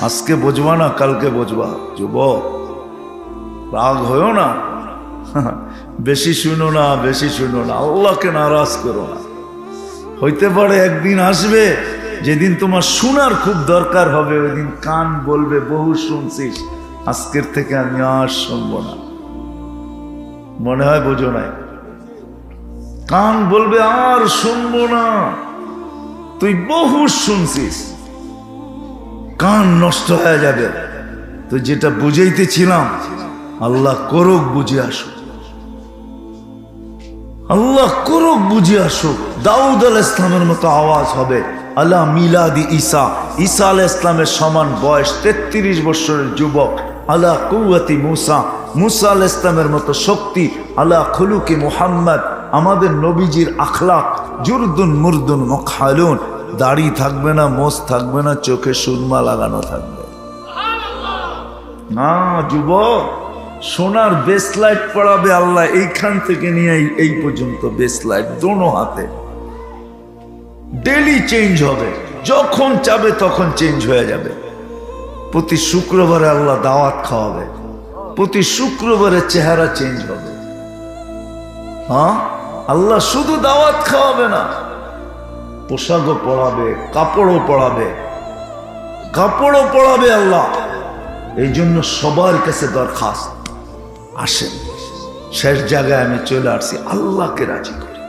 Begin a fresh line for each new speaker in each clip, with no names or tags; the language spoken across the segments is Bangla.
আজকে বোঝবা না, কালকে বোঝবা। যুবক, রাগ হয়েও না। বেশি শুনো না, বেশি শুনো না। আল্লাহকে নারাজ করো না। হইতে পারে একদিন আসবে, যেদিন তোমার শোনার খুব দরকার হবে ওই দিন কান বলবে, বহু শুনছিস। আজকের থেকে আমি আর শুনব না। মনে হয় বোঝো নাই? কান বলবে, আর শুনব না। তুই বহু শুনছিস। কান নষ্ট হয়ে যাবে। তো যেটা বুঝাইতেছিলাম, আল্লাহ করুক বুঝে আসুক। আল্লাহ করুক বুঝে আসুক। দাউদ আল ইসলামের মতো আওয়াজ হবে আল্লাহ মিলাদি ঈসা। ঈসা আল ইসলামের সমান বয়স তেত্রিশ বছরের যুবক আল্লাহ কৌয়াতি মুসা। মুসা আল ইসলামের মতো শক্তি আল্লাহ খুলুকি মুহাম্মদ। আমাদের নবীজির আখলাক, জুরদুন মুরদুন মখালুন। দাড়ি থাকবে না, মোষ থাকবে না, চোখে সুরমা লাগানো থাকবে। না, যুবক, সোনার বেসলাইট পড়াবে আল্লাহ, এইখান থেকে নিয়ে এই- পর্যন্ত বেসলাইট দোনো হাতে। ডেলি চেঞ্জ হবে, যখন চাবে তখন চেঞ্জ হয়ে যাবে। প্রতি শুক্রবারে আল্লাহ দাওয়াত খাওয়াবে, প্রতি শুক্রবারে চেহারা চেঞ্জ হবে। হ্যাঁ? আল্লাহ শুধু দাওয়াত খাওয়াবে না পোশাকও পড়াবে কাপড়ও পড়াবে কাপড়ও পড়াবে আল্লাহ। এই জন্য সবার কাছে দরখাস্ত। আসেন, শেষ জায়গায় আমি চলে আসছি, আল্লাহকে রাজি করি।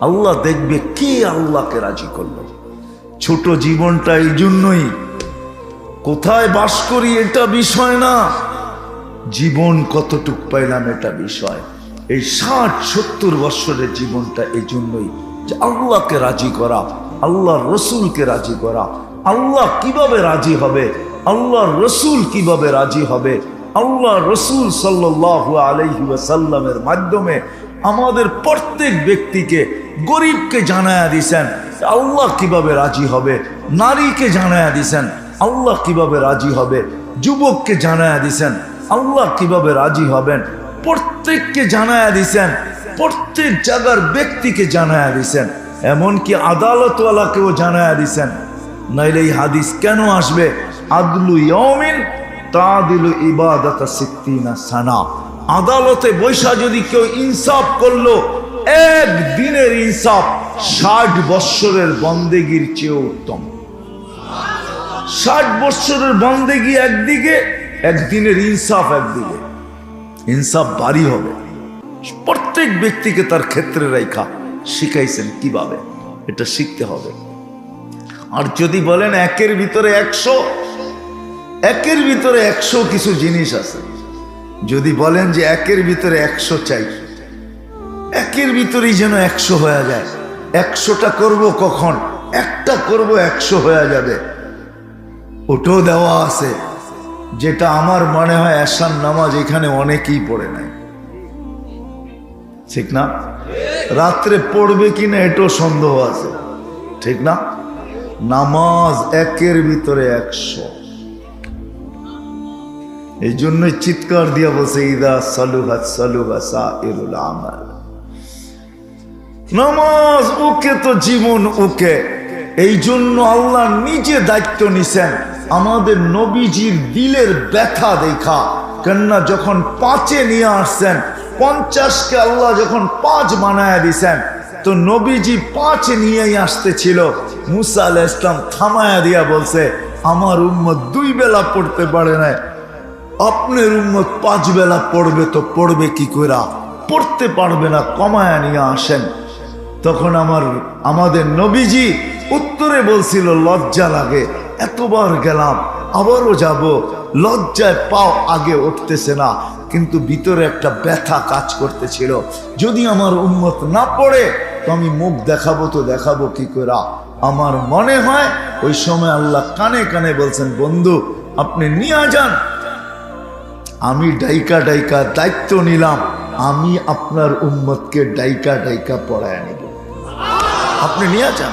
আল্লাহ দেখবে কে আল্লাহকে রাজি করল। ছোট জীবনটা এই জন্যই। কোথায় বাস করি এটা বিষয় না। জীবন কতটুক পাইলাম এটা বিষয়। এই ষাট সত্তর বৎসরের জীবনটা এই জন্যই যে আল্লাহকে রাজি করা আল্লাহ রসুলকে রাজি করা। আল্লাহ কীভাবে রাজি হবে? আল্লাহ রসুল কীভাবে রাজি হবে? আল্লাহ রসুল সাল্লাহ আলহি সাল্লামের মাধ্যমে আমাদের প্রত্যেক ব্যক্তিকে গরিবকে জানায়া দিছেন আল্লাহ কীভাবে রাজি হবে? নারীকে জানায়া দিছেন, আল্লাহ কীভাবে রাজি হবে? যুবককে জানায়া দিছেন, আল্লাহ কীভাবে রাজি হবেন? প্রত্যেককে জানায়া দিছেন প্রত্যেক জায়গার ব্যক্তিকে জানায়া দিছেন। এমনকি আদালতওয়ালাকেও জানায়া দিছেন। নাইলে এই হাদিস কেন আসবে? আদলু ইয়মিন তাদিলু ইবাদত সিদ্দিনা সানা। আদালতে বৈশা যদি কেউ ইনসাফ করল, এক দিনের ইনসাফ ষাট বৎসরের বন্দেগীর চেয়ে উত্তম। ষাট বৎসরের বন্দেগি একদিকে, একদিনের ইনসাফ একদিকে। ইনসাফ বাড়ি হবে। প্রত্যেক ব্যক্তিকে তার ক্ষেত্রে রেখা শিখাইছেন কীভাবে? এটা শিখতে হবে। আর যদি বলেন একের ভিতরে একশো, একের ভিতরে একশো কিছু জিনিস আছে। যদি বলেন যে একের ভিতরে একশো চাই, একের ভিতরেই যেন একশো হয়ে যায়। একশোটা করব কখন? একটা করব একশো হয়ে যাবে। ওটাও দেওয়া আছে। যেটা আমার মনে হয় এসান নামাজ এখানে অনেকেই পড়ে নাই। ঠিক না? রাত্রে পড়বে কিনা এটাও সন্দেহ আছে। ঠিক না? নামাজ একের ভিতরে একশো। এই জন্যই চিৎকার দিয়া বলছে, ইদা সালুহাত সালুহা সাইরুল আমাল। নামাজ ওকে তো জীবন ওকে এই জন্য আল্লাহ নিজে দায়িত্ব নিছেন, আমাদের নবীজির দিলের ব্যথা দেখা। কেননা যখন পাঁচে নিয়ে আসছেন পঞ্চাশকে আল্লাহ যখন পাঁচ বানায় দিছেন, তো নবীজি পাঁচ নিয়েই আসতেছিল। মুসা আলাহ ইসলাম থামায়া দিয়া বলছে, আমার উম্মত দুই বেলা পড়তে পারে না আপনার উম্মত পাঁচ বেলা পড়বে তো পড়বে কি করে পড়তে পারবে না, কমায়া নিয়ে আসেন। তখন আমার, আমাদের নবীজি উত্তরে বলছিল, লজ্জা লাগে, এতবার গেলাম, আবারও যাব, লজ্জায় পাও আগে উঠতেছে না। কিন্তু ভিতরে একটা ব্যথা কাজ করতেছিল। যদি আমার উন্মত না পড়ে, তো আমি মুখ দেখাবো তো দেখাবো কি করে আমার মনে হয় ওই সময় আল্লাহ কানে কানে বলছেন, বন্ধু, আপনি নিয়ে যান। আমি ডাইকা ডাইকা দায়িত্ব নিলাম। আমি আপনার উম্মতকে ডাইকা ডাইকা পড়ায় নিব। আপনি নিয়ে যান।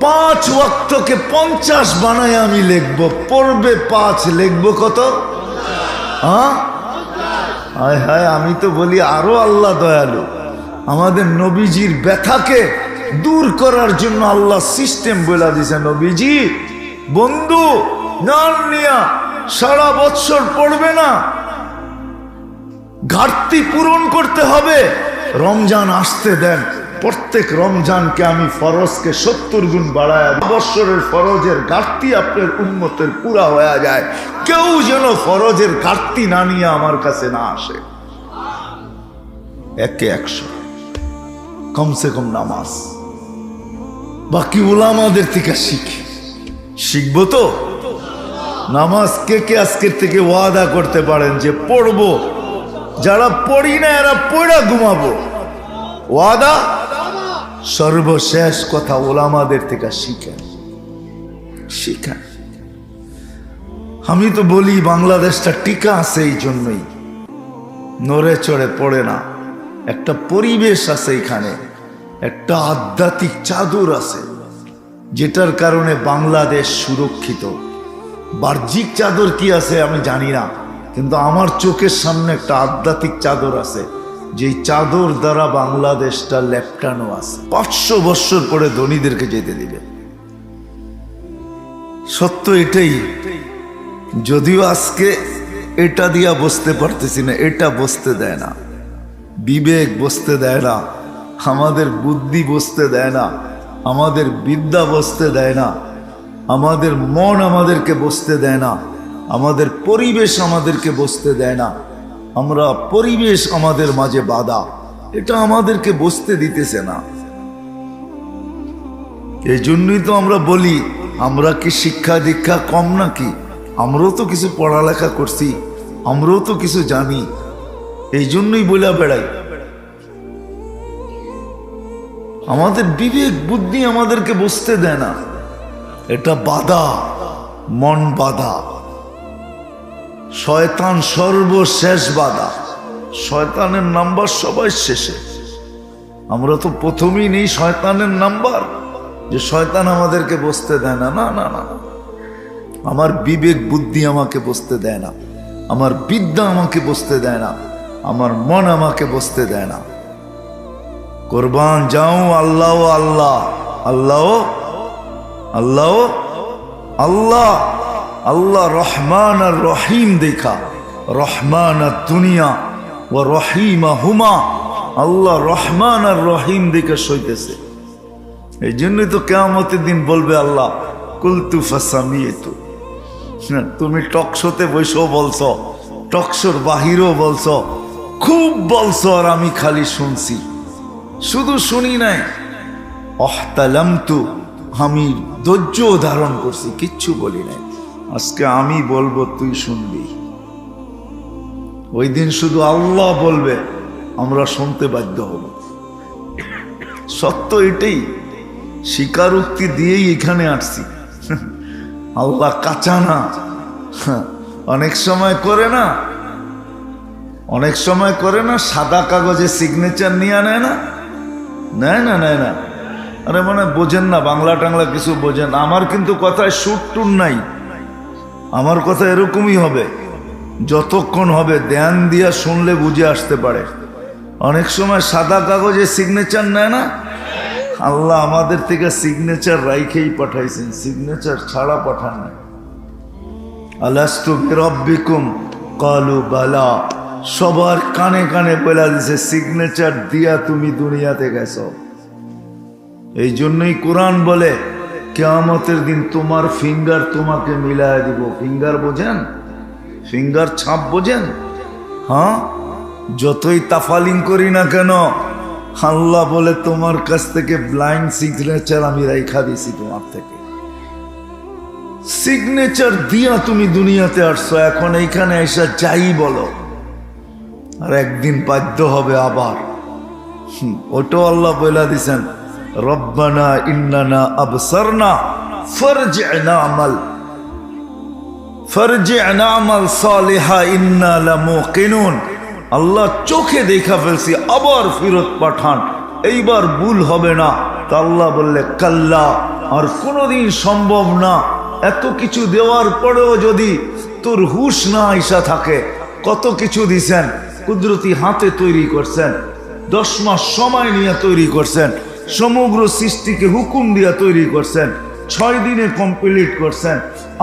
পাঁচ ওয়াক্তকে পঞ্চাশ বানায় আমি লিখব। পড়বে পাঁচ, লিখব কত? হ্যাঁ? হায় হায়, আমি তো বলি আরও আল্লাহ দয়ালু। আমাদের নবীজির ব্যথাকে দূর করার জন্য আল্লাহ সিস্টেম বলে দিছে, নবীজি। বন্ধু নিয়া সারা বৎসর পড়বে না। ঘাটতি পূরণ করতে হবে। রমজান আসতে দেন। প্রত্যেক রমজানকে আমি ফরজকে সত্তর গুণ বাড়ায় বৎসরের ফরজের ঘাটতি আপনার উন্মতের পুরা হয়ে যায়। কেউ যেন ফরজের ঘাটতি না নিয়ে আমার কাছে না আসে। একে একশো। কমসে কম নামাজ। বাকি ওলামাদের থেকে শিখি। শিখব তো? নামাজ কে কে আজকের থেকে ওয়াদা করতে পারেন যে পড়ব? যারা পড়ি না, এরা পড়া ঘুমাবো। ওয়াদা? সর্বশেষ কথা ওলামাদের থেকে শিখেন। শিখেন। আমি তো বলি, বাংলাদেশটা টিকা আছে এই জন্যই। নড়ে চড়ে পড়ে না। একটা পরিবেশ আছে এখানে। একটা আধ্যাত্মিক চাদর আছে, যেটার কারণে বাংলাদেশ সুরক্ষিত। বাহ্যিক চাদর কি আছে আমি জানি না, কিন্তু আমার চোখের সামনে একটা আধ্যাত্মিক চাদর আছে। যেই চাদর দ্বারা বাংলাদেশটা লেপটানো আছে। পাঁচশো বৎসর পরে ধনীদেরকে যেতে দিবে। সত্য এটাই। যদিও আজকে এটা দিয়া বসতে পারতেছি না, এটা বসতে দেয় না। বিবেক বসতে দেয় না, আমাদের বুদ্ধি বসতে দেয় না, আমাদের বিদ্যা বসতে দেয় না, আমাদের মন আমাদেরকে বসতে দেয় না, আমাদের পরিবেশ আমাদেরকে বসতে দেয় না। আমরা পরিবেশ আমাদের মাঝে বাধা। এটা আমাদেরকে বসতে দিতেছে না। এই জন্যই তো আমরা বলি, আমরা কি শিক্ষা দীক্ষা কম নাকি? আমরাও তো কিছু পড়ালেখা করছি, আমরাও তো কিছু জানি। এই জন্যই বলে বেড়াই। আমাদের বিবেক বুদ্ধি আমাদেরকে বসতে দেয় না। এটা বাধা, মন বাধা। শয়তান সর্বশেষ বাধা। শয়তানের নাম্বার সবাই শেষে। আমরা তো প্রথমেই নেই শয়তানের নাম্বার। যে শয়তান আমাদেরকে বসতে দেয় না না না না। আমার বিবেক বুদ্ধি আমাকে বসতে দেয় না। আমার বিদ্যা আমাকে বসতে দেয় না। আমার মন আমাকে বসতে দেয় না। কোরবান যাও আল্লাহ আল্লাহ আল্লাহ আল্লাহ আল্লাহ। আল্লাহ রহমান আর রহিম দেখা। রহমান আর দুনিয়া ও রহিমা হুমা। আল্লাহ রহমান আর রহিম দেখে সইতেছে। এই জন্যই তো কেয়ামতের দিন বলবে আল্লাহ, কুলতু ফাসামিয়ে তু তুমি টকশোতে বসেও বলছো, টকশোর বাহিরেও বলছো, খুব বলছো আর আমি খালি শুনছি। শুধু শুনি নাই। অহতালাম তু আমি ধৈর্য ধারণ করছি, কিচ্ছু বলি নাই। আজকে আমি বলব, তুই শুনবি। ওই দিন শুধু আল্লাহ বলবে, আমরা শুনতে বাধ্য হব। সত্য এটাই, স্বীকারোক্তি দিয়েই এখানে আসছি। আল্লাহ কাঁচা না। অনেক সময় করে না। অনেক সময় করে না, সাদা কাগজে সিগনেচার নিয়ে নেয় না। নেয় না নেয় না। আরে মানে বোঝেন না বাংলা টাংলা কিছু বোঝেন আমার কিন্তু কথায় সুর টুর নাই। আমার কথা এরকমই হবে। যতক্ষণ হবে, ধ্যান দিয়া শুনলে বুঝে আসতে পারে। অনেক সময় সাদা কাগজে সিগনেচার নেয় না? আল্লাহ আমাদের থেকে সিগনেচার রাইখেই পাঠাইছেন সিগনেচার ছাড়া পাঠান না আলাস্তু বিরব্বিকুম? কালু বালা। সবার কানে কানে বলে দিছে সিগনেচার দিয়া তুমি দুনিয়াতে গেছো। এই জন্যই কোরআন বলে কেয়ামতের দিন তোমার ফিঙ্গার তোমাকে মিলায় দিব। ফিঙ্গার বোঝেন? ফিঙ্গার ছাপ বোঝেন? হ্যাঁ? যতই তাফালিং করি না কেন, আল্লাহ বলে তোমার কাছ থেকে ব্লাইন্ড সিগনেচার আমি রাইখা দিছি তোমার থেকে। সিগনেচার দিয়া তুমি দুনিয়াতে আসছো, এখন এইখানে এসে যাই বলো। আর একদিন বাধ্য হবে আবার। ওটাও আল্লাহ বলে দিছেন। রব্বানা ইন্নানা আবসারনা ফারজি'না ইন্না আল্লাহ চোখে দেখা ফেলছি, আবার ফেরত পাঠান। এইবার ভুল হবে না। তা আল্লাহ বললে, কাল্লা, আর কোনোদিন সম্ভব না। এত কিছু দেওয়ার পরেও যদি তোর হুশ না আইসা থাকে, কত কিছু দিছেন? কুদরতি হাতে তৈরি করছেন। দশ মাস সময় নিয়ে তৈরি করছেন। সমগ্র সৃষ্টিকে হুকুম দিয়া তৈরি করছেন, ছয় দিনে কমপ্লিট করছেন,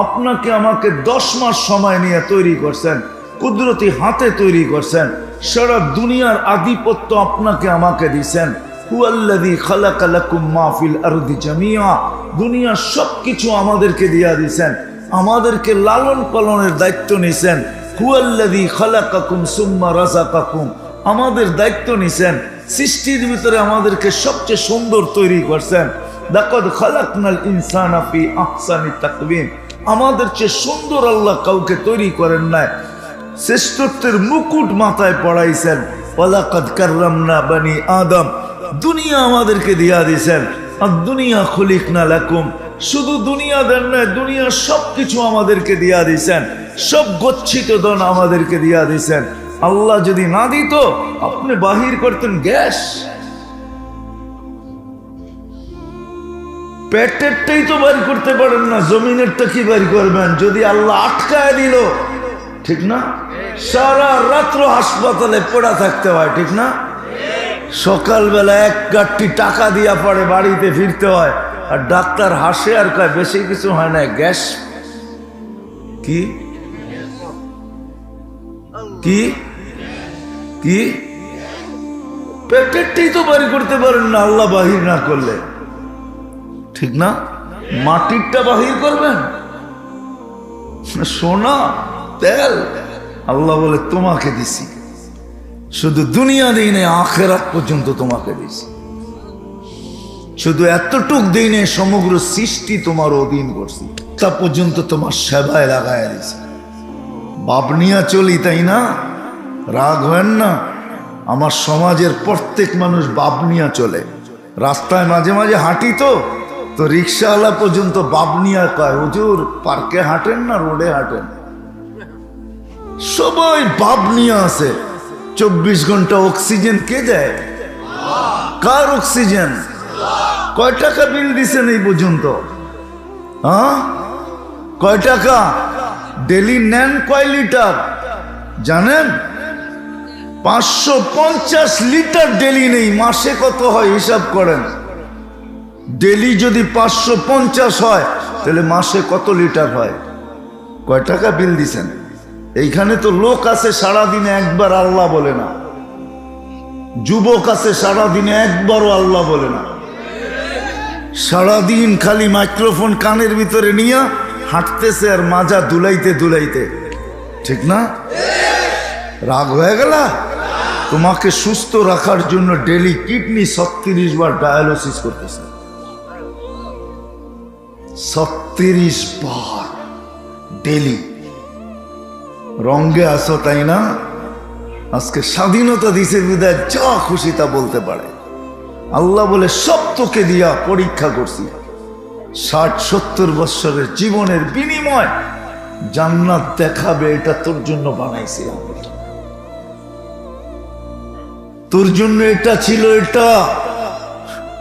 আপনাকে আমাকে দশ মাস সময় নিয়ে তৈরি করছেন, কুদরতি হাতে তৈরি করছেন, সারা দুনিয়ার আধিপত্য আপনাকে আমাকে দিছেন। দুনিয়ার সবকিছু আমাদেরকে দিয়া দিছেন, আমাদেরকে লালন পালনের দায়িত্ব নিছেন। হুয়াল্লাযী খালাকাকুম সুম্মা রাযাকাকুম, আমাদের দায়িত্ব নিছেন সৃষ্টির ভিতরে আমাদেরকে সবচেয়ে সুন্দর তৈরি করছেন। লাকাদ খালাকনাল ইনসানা ফি আহসানি তাকওয়িম। আমাদের চেয়ে সুন্দর আল্লাহ কাউকে তৈরি করেন নাই। শ্রেষ্ঠত্বের মুকুট মাথায় পড়াইছেন। ওয়ালাকাদ কাররামনা বানি আদম। দুনিয়া আমাদেরকে দিয়া দিছেন। আর দুনিয়া খুলিক না লাকুম। শুধু দুনিয়া দেন নয় দুনিয়ার সব কিছু আমাদেরকে দিয়া দিছেন। সব গচ্ছিত দন আমাদেরকে দিয়া দিছেন। আল্লাহ যদি না দিত, আপনি বাহির করতেন গ্যাস। পেটেরটাই তো বাড়ি করতে পারেন না জমিনের জমিনেরটা কি বাড়ি করবেন? যদি আল্লাহ আটকায় দিল, ঠিক না? সারা রাত্র হাসপাতালে পড়া থাকতে হয়, ঠিক না? সকালবেলা এক গাঠটি টাকা দিয়া পরে বাড়িতে ফিরতে হয়, আর ডাক্তার হাসে আর কয়, বেশি কিছু হয় না, গ্যাস। কি? কি? কি? পেটেরটাই তো বাড়ি করতে পারেন না, আল্লাহ বাহির না করলে। ঠিক না? মাটিরটা বাহির করবেন? সোনা, তেল, আল্লাহ বলে তোমাকে দিছি। শুধু দুনিয়া দিই নেই আখেরাত পর্যন্ত তোমাকে দিছি। শুধু এতটুক দিই নেই সমগ্র সৃষ্টি তোমার অধীন করছি। তা পর্যন্ত তোমার সেবায় লাগায় দিছি। বাবনিয়া চলি, তাই না? রাগ হেন না। আমার সমাজের প্রত্যেক মানুষ বাবনিয়া চলে। রাস্তায় মাঝে মাঝে হাঁটি তো তো রিক্সাওয়ালা পর্যন্ত বাপ বাবনিয়া কয়, হুজুর, পার্কে হাঁটেন না, রোডে হাঁটেন? সবাই বাপ বাবনিয়া আছে চব্বিশ ঘণ্টা অক্সিজেন কে দেয়? কার অক্সিজেন? কয় টাকা বিল দিছেন এই পর্যন্ত? হ্যাঁ কয় টাকা? ডেলি নেন কয় লিটার? জানেন? পাঁচশো পঞ্চাশ লিটার ডেলি নেই, মাসে কত হয় হিসাব করেন। ডেলি যদি পাঁচশো পঞ্চাশ হয়, তাহলে মাসে কত লিটার হয়? কয় টাকা বিল দিছেন? এইখানে তো লোক আছে সারাদিনে একবার আল্লাহ বলে না। যুবক আছে সারাদিনে একবারও আল্লাহ বলে না। সারাদিন খালি মাইক্রোফোন কানের ভিতরে নিয়ে হাঁটতেছে আর মাজা দুলাইতে দুলাইতে। ঠিক না? রাগ হয়ে গেল? তোমাকে সুস্থ রাখার জন্য ডেলি কিডনি ছত্রিশ বার ডায়ালিসিস করতেছে। ছত্রিশ বার ডেলি রঙ্গে আসো তাই না? আজকে স্বাধীনতা দিছে বিদায়, যা খুশি তা বলতে পারে। আল্লাহ বলে সব তোকে দিয়া পরীক্ষা করছি। ষাট সত্তর বৎসরের জীবনের বিনিময় জান্নাত দেখাবে এটা তোর জন্য বানাইছিলাম। তোর জন্য এটা ছিল এটা।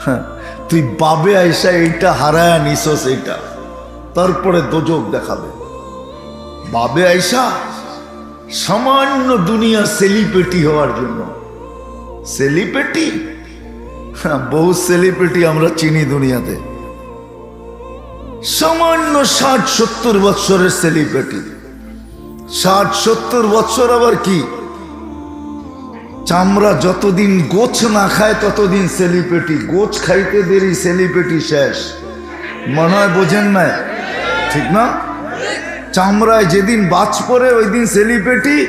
হ্যাঁ, তুই বাবে আইসা এইটা হারায় নিছস এইটা তারপরে দোজক দেখাবে। বাবে আইসা সামান্য দুনিয়া সেলিব্রিটি হওয়ার জন্য। সেলিব্রিটি হ্যাঁ, বহু সেলিব্রিটি আমরা চিনি দুনিয়াতে। সামান্য ষাট সত্তর বৎসরের সেলিব্রিটি ষাট সত্তর বৎসর আবার কি? চামড়া যতদিন গোছ না খায় ততদিন সেলিব্রিটি গোছ খাইতে দেরি সেলিব্রিটি শেষ। মনে হয় বোঝেন না ঠিক না? চামড়ায় যেদিন বাজ পড়ে ওই দিন সেলিব্রিটি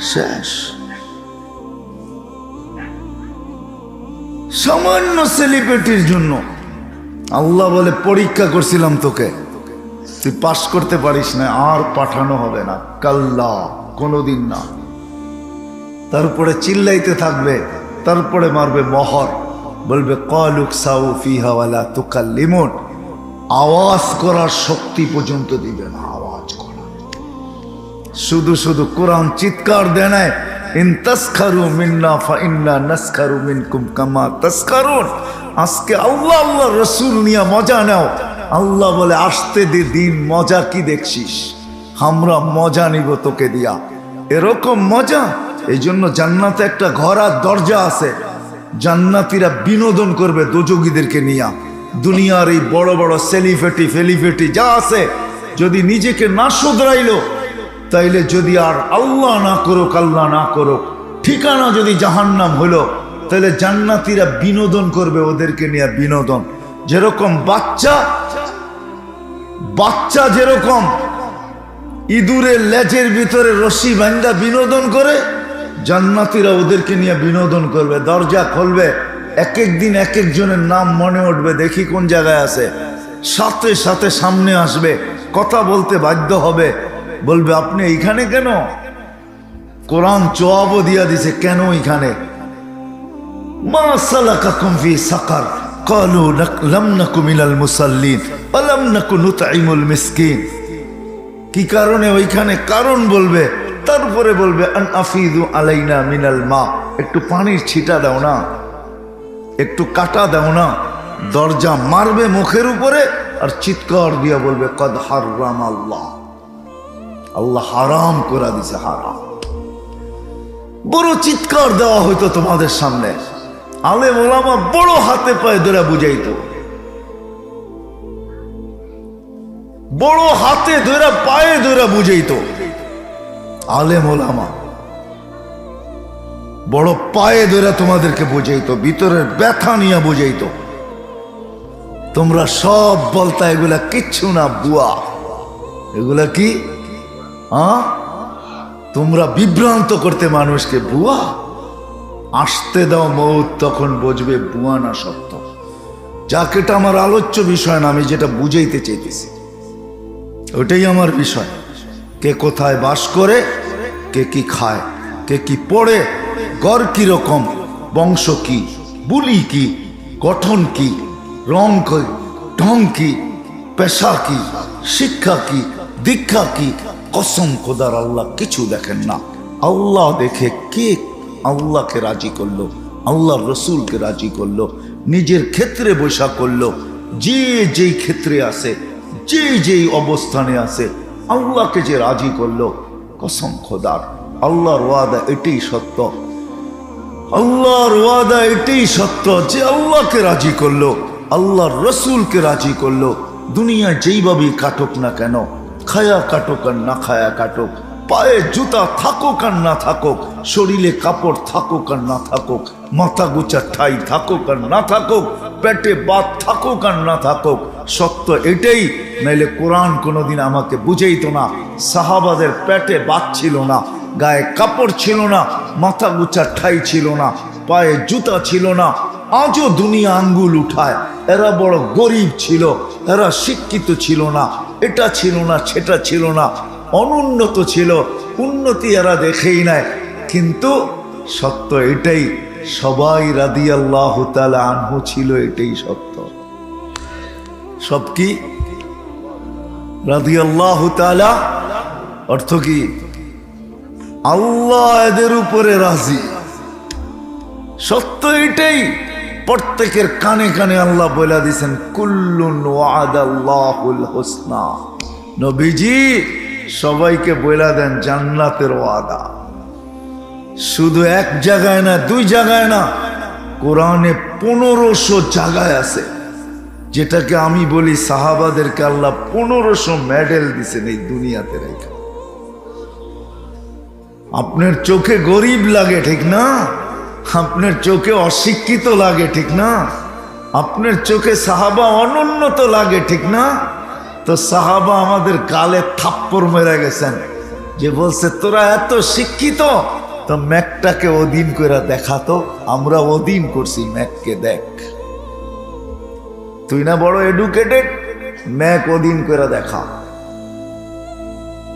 শেষ। সামান্য সেলিব্রিটির জন্য আল্লাহ বলে, পরীক্ষা করছিলাম তোকে। তুই পাশ করতে পারিস না, আর পাঠানো হবে না। কাল্লা, কোনোদিন না। তারপরে চিল্লাইতে থাকবে, তারপরে মারবে মহর। বলবে, কলুক সাউ ফিহাওয়ালা তুকাল লিমন আওয়াজ করার শক্তি পর্যন্ত দিবে না, আওয়াজ করা শুধু শুধু কোরআন চিৎকার দেয় ইন তসখারু মিন্না ফা ইন্না নসখারু মিনকুম কামা তসখারুন। আজকে আল্লাহ আল্লাহ রসুল নিয়ে মজা নাও। আল্লাহ বলে, আসতে দে দিন, মজা কি দেখছিস? আমরা মজা নিব তোকে দিয়া। এরকম মজা? এই জন্য জান্নাতে একটা ঘর দরজা আছে। জান্নাতিরা বিনোদন করবে দোজগীদেরকে নিয়া। দুনিয়ার এই বড় বড় সেলিফেটি ফেলিফেটি যা আছে, যদি নিজেকে না শুধরাইলো তাইলে যদি আর আল্লাহ না করুক, আল্লাহ না করুক, ঠিকানা যদি জাহান্নাম হলো তাহলে জান্নাতিরা বিনোদন করবে ওদেরকে নিয়ে বিনোদন। যেরকম বাচ্চা বাচ্চা যেরকম ইঁদুরের লেজের ভিতরে রশি বান্দা বিনোদন করে, জান্নাতিরা ওদেরকে নিয়ে বিনোদন করবে, দরজা খুলবে এক এক দিন এক একজনের নাম মনে উঠবে, দেখি কোন জায়গায় আছে। সাথে সাথে সামনে আসবে, কথা বলতে বাধ্য হবে বলবে আপনি এইখানে কেন কোরআন জবাবও দিয়া দিছে কেন এখানে মা সালাকাকুম ফি সাকার قالوا لك- لم نك من المصلين ولم نك نطعم المسكين কি কারণে ওইখানে কারণ বলবে তারপরে বলবে আন আফিদু আলাইনা মিনাল মা একটু পানির ছিটা দাও না একটু কাটা দাও না দরজা মারবে মুখের উপরে আর চিৎকার দিয়া বলবে কদ হারাম আল্লাহ আল্লাহ হারাম করে দিছে, হারাম। বড় চিৎকার দেওয়া হইতো তোমাদের সামনে। আলে মোলামা বড় হাতে পায়ে ধরে বুঝাইতো। বড় হাতে ধরে, পায়ে ধরে বুঝাইতো। আলে মোলামা বড় পায়ে ধরে তোমাদেরকে বুঝাইতো, ভিতরের ব্যথা নিয়ে বুঝাইতো। তোমরা সব বলতা, এগুলা কিচ্ছু না, বুয়া। এগুলা কি? তোমরা বিভ্রান্ত করতে মানুষকে, বুয়া? আসতে দাও মৌত, তখন বুঝবে বুয়া না সত্য। যাক এটা আমার আলোচ্য বিষয় না, আমি যেটা বুঝাইতে চাইতেছি। ওটাই আমার বিষয়। কে কোথায় বাস করে, কে কি খায়, কে কি পড়ে, গড় কি রকম, বংশ কি, বুলি কি, গঠন কি, রং ঢং কি, পেশা কি, শিক্ষা কি, দীক্ষা কি কসম খোদার আল্লাহ কিছু দেখেন না। আল্লাহ দেখে কে আল্লাহকে রাজি করল আল্লাহ রসুলকে রাজি করল, নিজের ক্ষেত্রে বৈশা করল, যে যেই ক্ষেত্রে আছে, যে যেই অবস্থানে আছে, আল্লাহকে যে রাজি করল, কসম খোদার, আল্লাহর ওয়াদা এটাই সত্য। আল্লাহর ওয়াদা এটাই সত্য যে আল্লাহকে রাজি করল, আল্লাহর রসুলকে রাজি করল, দুনিয়া যেইভাবেই কাটুক না কেন খায়া কাটুক আর না খায়া কাটুক। পায়ে জুতা থাকুক আর না থাকুক, শরীরে কাপড় থাকুক আর না থাকুক, মাথা গুচা ঠাই থাকুক আর না থাকুক, পেটে বাত থাকুক আর না থাকুক, সত্য এটাই, নাইলে কোরআন কোনোদিন আমাকে বুঝেইতো না, সাহাবাদের পেটে বাত ছিল না, গায়ে কাপড় ছিল না, মাথা গুচা ঠাই ছিল না, পায়ে জুতা ছিল না আজও দুনিয়া আঙ্গুল উঠায়। এরা বড় গরিব ছিল, এরা শিক্ষিত ছিল না, এটা ছিল না, সেটা ছিল না, অনুন্নত ছিল, উন্নতি এরা দেখেই নাই। কিন্তু সত্য এটাই, সবাই রাদি আল্লাহ আনহু ছিল এটাই সত্য। সব কি? রাদি আল্লাহ তালা অর্থ কি? আল্লাহ এদের উপরে রাজি। সত্য এটাই প্রত্যেকের কানে কানে আল্লাহ বলে দিছেন, কুল্লুন হোসনা। নবীজি, সবাইকে বলে দেন, জান্নাতের ওয়াদা। শুধু এক জায়গায় না, দুই জায়গায় না, কোরআনে পনেরোশো জায়গায় আছে। যেটাকে আমি বলি, সাহাবাদেরকে আল্লাহ পনেরোশো মেডেল দিছেন এই দুনিয়াতে রেখে। আপনার চোখে গরিব লাগে, ঠিক না? আপনার চোখে অশিক্ষিত লাগে, ঠিক না? আপনার চোখে সাহাবা অনুন্নত লাগে, ঠিক না? তো সাহাবা আমাদের গালে থাপ্পড় মেরে গেছেন। যে বলছে, তোরা এত শিক্ষিত, তো ম্যাকটাকে অধীন করে দেখাতো আমরা অধীন করছি ম্যাককে দেখ। তুই না বড় এডুকেটেড ম্যাক অধীন করে দেখা।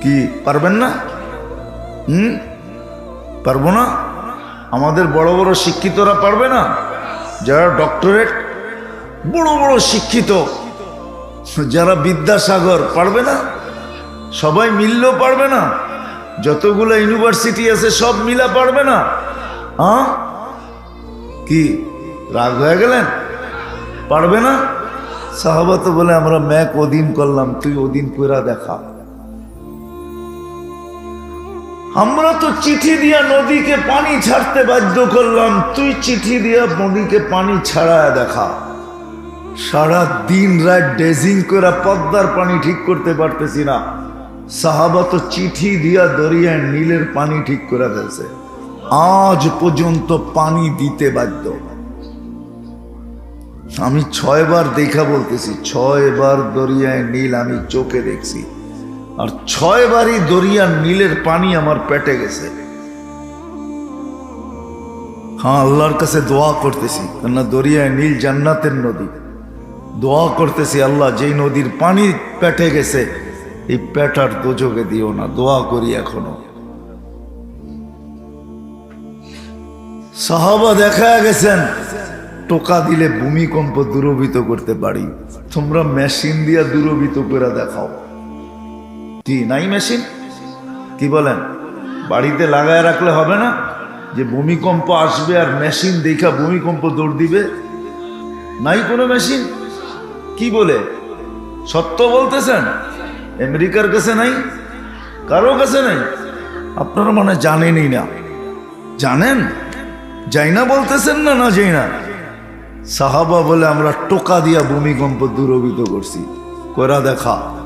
কি, পারবেন না? হুম? পারব না? আমাদের বড় বড় শিক্ষিতরা পারবে না? যারা ডক্টরেট বড় বড় শিক্ষিত, যারা বিদ্যাসাগর পারবে না? সবাই মিললেও পারবে না? যতগুলো ইউনিভার্সিটি আছে, সব মিলা পারবে না? হ্যাঁ কি, রাগ হয়ে গেলেন? পারবে না? সাহাবা তো বলে, আমরা ম্যাক ওদিন করলাম, তুই ওদিন কইরা দেখা। আমরা তো চিঠি দিয়া নদীকে পানি ছাড়তে বাধ্য করলাম। তুই চিঠি দিয়া নদীকে পানি ছাড়ায় দেখা। সারা দিন রাত ডেজিং করে পদ্মার পানি ঠিক করতে পারতেছি না। সাহাবা তো চিঠি দিয়া দরিয়ায় নীলের পানি ঠিক করে ফেলছে। আজ পর্যন্ত পানি দিতে বাধ্য। আমি ছয়বার দেখা বলতেছি, ছয়বার দরিয়ায় নীল আমি চোখে দেখছি। আর ছয়বারই দরিয়ার নীলের পানি আমার পেটে গেছে। হ্যাঁ আল্লাহর কাছে দোয়া করতেছি, কেননা দরিয়ায় নীল জান্নাতের নদী। দোয়া করতেছি, আল্লাহ, যেই নদীর পানি পেটে গেছে, এই পেটার দোজকে দিও না, দোয়া করি এখনও। সাহাবা দেখা গেছেন, টোকা দিলে ভূমিকম্প দূরবিত করতে পারি। তোমরা মেশিন দিয়া দূরবিত করে দেখাও। কি, নাই মেশিন? কি বলেন? বাড়িতে লাগায় রাখলে হবে না? যে ভূমিকম্প আসবে আর মেশিন দেখা ভূমিকম্প দৌড় দিবে? নাই কোনো মেশিন? কি বলে? সত্য বলতেছেন? আমেরিকার কাছে নাই? কারও কাছে নাই? আপনারা মানে জানেনই না। জানেন? যাই না বলতেছেন না না যাই না সাহাবা বলে আমরা টোকা দিয়া ভূমিকম্প দূরবিত করছি। করা দেখা।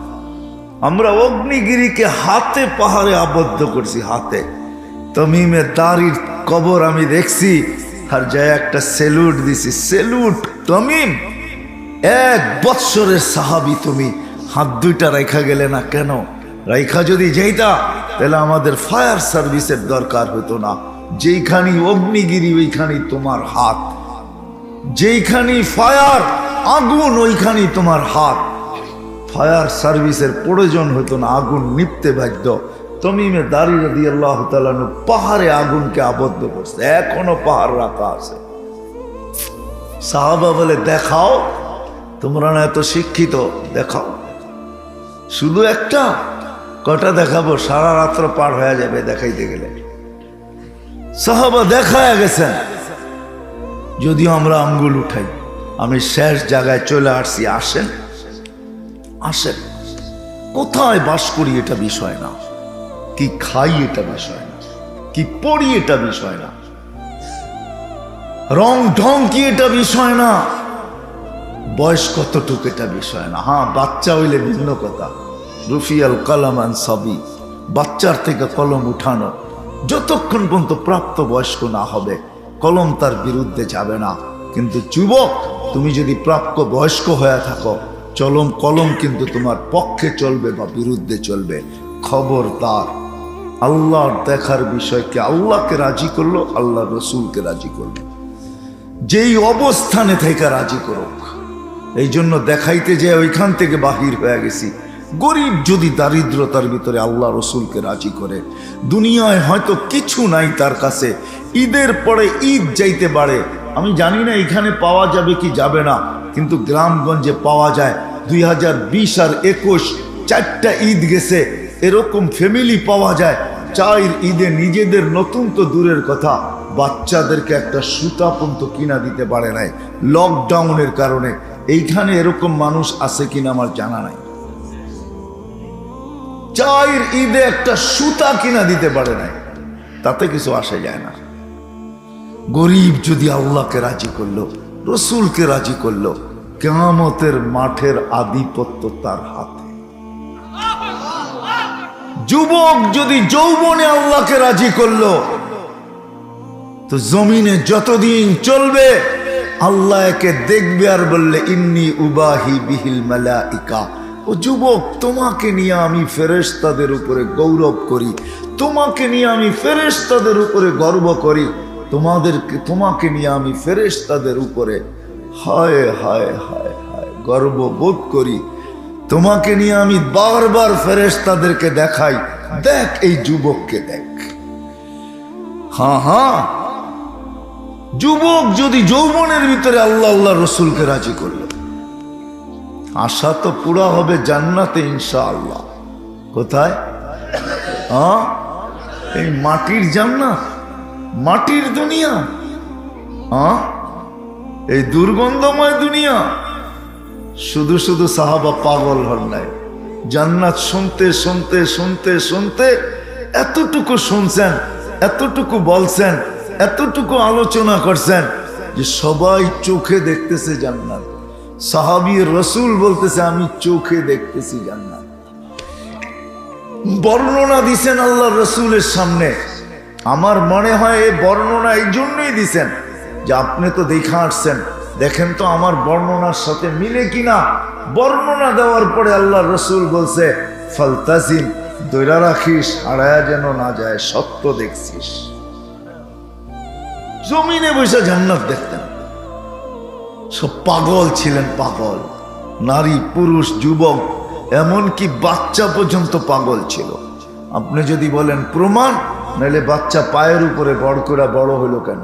আমরা অগ্নিগিরিকে হাতে পাহাড়ে আবদ্ধ করছি, হাতে। তমিমে দাড়ির কবর আমি দেখছি, আর যায় একটা সেলুট দিছি। সেলুট, তমিম, এক বৎসরের সাহাবি তুমি। হাত দুইটা রেখা গেলে না কেন? রেখা যদি যেইটা তাহলে আমাদের ফায়ার সার্ভিসের দরকার হতো না। যেইখানি অগ্নিগিরি, ওইখানি তোমার হাত। যেইখানি ফায়ার, আগুন, ওইখানি তোমার হাত। ফায়ার সার্ভিসের প্রয়োজন হতো না, আগুন নিপতে বাধ্য। তমিমে দাঁড়িয়ে দিয়ে আল্লাহ তালানু পাহাড়ে আগুনকে আবদ্ধ করছে, এখনও পাহাড় রাখা আছে। সাহাবা বলে, দেখাও, তোমরা না এত শিক্ষিত, দেখাও। শুধু একটা, কটা দেখাবো, সারা রাত্র পার হয়ে যাবে দেখাইতে গেলে। সাহাবা দেখায় গেছেন, যদিও আমরা আঙ্গুল উঠাই, আমি শেষ জায়গায় চলে আসছি, আসেন। আসেন। কোথায় বাস করি এটা বিষয় না। কি খাই এটা বিষয় না। কি পড়ি এটা বিষয় না। রং ঢং কি এটা বিষয় না। বয়স কতটুকু এটা বিষয় না। হ্যাঁ বাচ্চা হইলে ভিন্ন কথা। রুফিয়াল কালামান সবই বাচ্চার থেকে কলম উঠানো। যতক্ষণ পর্যন্ত প্রাপ্ত বয়স্ক না হবে, কলম তার বিরুদ্ধে যাবে না। কিন্তু যুবক, তুমি যদি প্রাপ্ত বয়স্ক হয়ে থাকো চলম কলম কিন্তু তোমার পক্ষে চলবে বা বিরুদ্ধে চলবে। খবরদার আল্লাহর দেখার বিষয়কে আল্লাহকে রাজি করল আল্লাহ রসুলকে রাজি করল। যেই অবস্থানে থেকে রাজি করুক, এই জন্য দেখাইতে যে ওইখান থেকে বাহির হয়ে গেছি। গরিব যদি দারিদ্রতার ভিতরে আল্লাহ রসুলকে রাজি করে, দুনিয়ায় হয়তো কিছু নাই তার কাছে। ঈদের পরে ঈদ যাইতে পারে। আমি জানি না এখানে পাওয়া যাবে কি যাবে না, কিন্তু গ্রামগঞ্জে পাওয়া যায়। দুই হাজার বিশ আর একুশ চারটা ঈদ গেছে। এরকম ফ্যামিলি পাওয়া যায়। চার ঈদে নিজেদের নতুন তো দূরের কথা। বাচ্চাদেরকে একটা সুতা পর্যন্ত কিনা দিতে পারে নাই। লকডাউনের কারণে। এইখানে এরকম মানুষ আছে কিনা আমার জানা নাই। চার ঈদে একটা সুতা কিনা দিতে পারে নাই। তাতে কিছু আসে যায় না। গরিব যদি আল্লাহকে রাজি করল, রসুলকে রাজি করল কেমতের মাঠের আধিপত্য তার হাতে। যুবক যদি যৌবনে আল্লাহকে রাজি করল, তো জমিনে যতদিন চলবে, আল্লাহ একে দেখবে আর বললে, ইন্নি উবাহি বিহিল মালাইকা। ও যুবক, তোমাকে নিয়ে আমি ফেরেশতাদের উপরে গৌরব করি, তোমাকে নিয়ে আমি ফেরেশতাদের উপরে গর্ব করি, তোমাদেরকে, তোমাকে নিয়ে আমি ফেরেশতাদের উপরে হায় হায় হায় হায় গর্ব বোধ করি। তোমাকে নিয়ে আমি বারবার ফেরেশতাদেরকে দেখাই। দেখ, এই যুবককে দেখ। হ্যাঁ হ্যাঁ যুবক যদি যৌবনের ভিতরে আল্লাহ আল্লাহ রসুলকে রাজি করল, আশা তো পুরা হবে জান্নাতে ইনশা আল্লাহ কোথায় এই মাটির জান্নাত, মাটির দুনিয়া। হ্যাঁ এই দুর্গন্ধময় দুনিয়া। শুধু শুধু সাহাবা পাগল হন নাই। জান্নাত শুনতে শুনতে শুনতে শুনতে এতটুকু শুনছেন, এতটুকু বলছেন, এতটুকু আলোচনা করছেন যে সবাই চোখে দেখতেছে জান্নাত। সাহাবি রসুল বলতেছে, আমি চোখে দেখতেছি জান্নাত। বর্ণনা দিছেন আল্লাহ রসুলের সামনে। আমার মনে হয় এই বর্ণনা এই জন্যই দিছেন। যে আপনি তো দেখা আসছেন, দেখেন তো আমার বর্ণনার সাথে মিলে কিনা। বর্ণনা দেওয়ার পরে আল্লাহ রসুল বলছে, ফালতাজিম, দৈরা রাখিস, হারায়া যেন না যায়, সত্য দেখছিস। জমিনে বসে জান্নাত দেখতেন। সব পাগল ছিলেন পাগল, নারী, পুরুষ, যুবক, এমনকি বাচ্চা পর্যন্ত পাগল ছিল। আপনি যদি বলেন প্রমাণ, নাহলে বাচ্চা পায়ের উপরে বড় করে বড় হলো কেন?